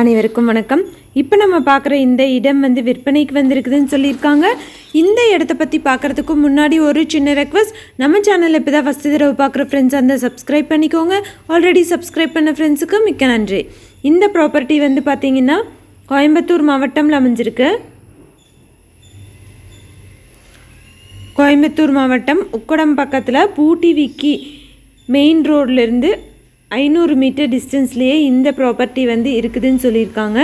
அனைவருக்கும் வணக்கம். இப்போ நம்ம பார்க்குற இந்த இடம் வந்து விற்பனைக்கு வந்திருக்குதுன்னு சொல்லியிருக்காங்க. இந்த இடத்த பற்றி பார்க்குறதுக்கு முன்னாடி ஒரு சின்ன ரெக்வஸ்ட் நம்ம சேனலில் இப்போ தான் ஃபஸ்ட்டு தடவை பார்க்குற ஃப்ரெண்ட்ஸ் அந்த சப்ஸ்கிரைப் பண்ணிக்கோங்க. ஆல்ரெடி சப்ஸ்கிரைப் பண்ண ஃப்ரெண்ட்ஸுக்கு மிக்க நன்றி. இந்த ப்ராப்பர்ட்டி வந்து பார்த்தீங்கன்னா கோயம்புத்தூர் மாவட்டம்ல அமைஞ்சிருக்கு. கோயம்புத்தூர் மாவட்டம் உக்கடம் பக்கத்தில் பூட்டி விக்கி மெயின் ரோட்லேருந்து ஐநூறு மீட்டர் டிஸ்டன்ஸ்லேயே இந்த ப்ராப்பர்ட்டி வந்து இருக்குதுன்னு சொல்லியிருக்காங்க.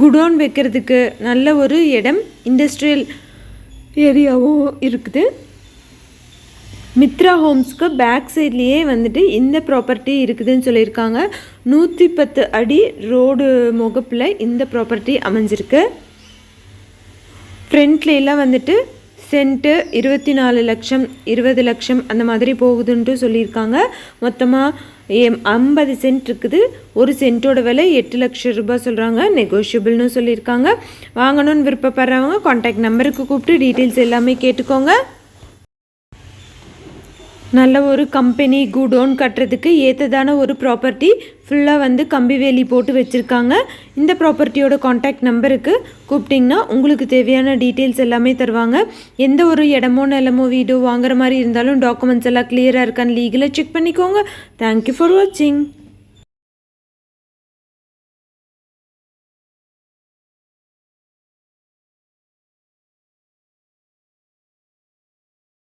குடோன் வைக்கிறதுக்கு நல்ல ஒரு இடம் இண்டஸ்ட்ரியல் ஏரியாவும் இருக்குது. மித்ரா ஹோம்ஸ்க்கு பேக் சைட்லேயே வந்துட்டு இந்த ப்ராப்பர்ட்டி இருக்குதுன்னு சொல்லியிருக்காங்க. நூற்றி பத்து அடி ரோடு முகப்பில் இந்த ப்ராப்பர்ட்டி அமைஞ்சிருக்கு. ஃப்ரண்ட்ல வந்துட்டு சென்ட்டு இருபத்தி நாலு லட்சம் இருபது லட்சம் அந்த மாதிரி போகுதுன்ட்டு சொல்லியிருக்காங்க. மொத்தமாக ஐம்பது சென்ட் இருக்குது. ஒரு சென்ட்டோட விலை எட்டு லட்சம் ரூபாய் சொல்கிறாங்க நெகோஷியபிள்னு சொல்லியிருக்காங்க. வாங்கணும்னு விருப்பப்படுறவங்க காண்டாக்ட் நம்பருக்கு கூப்பிட்டு டீட்டெயில்ஸ் எல்லாமே கேட்டுக்கோங்க. நல்ல ஒரு கம்பெனி குடோன் கட்டுறதுக்கு ஏற்றதான ஒரு ப்ராப்பர்ட்டி ஃபுல்லாக வந்து கம்பி வேலி போட்டு வச்சுருக்காங்க. இந்த ப்ராப்பர்ட்டியோட காண்டாக்ட் நம்பருக்கு கூப்பிட்டிங்கன்னா உங்களுக்கு தேவையான டீட்டெயில்ஸ் எல்லாமே தருவாங்க. எந்த ஒரு இடமோ நிலமோ வீடோ வாங்குற மாதிரி இருந்தாலும் டாக்குமெண்ட்ஸ் எல்லாம் கிளியராக இருக்கான்னு லீகலாக செக் பண்ணிக்கோங்க. தேங்க்யூ ஃபார் வாட்சிங்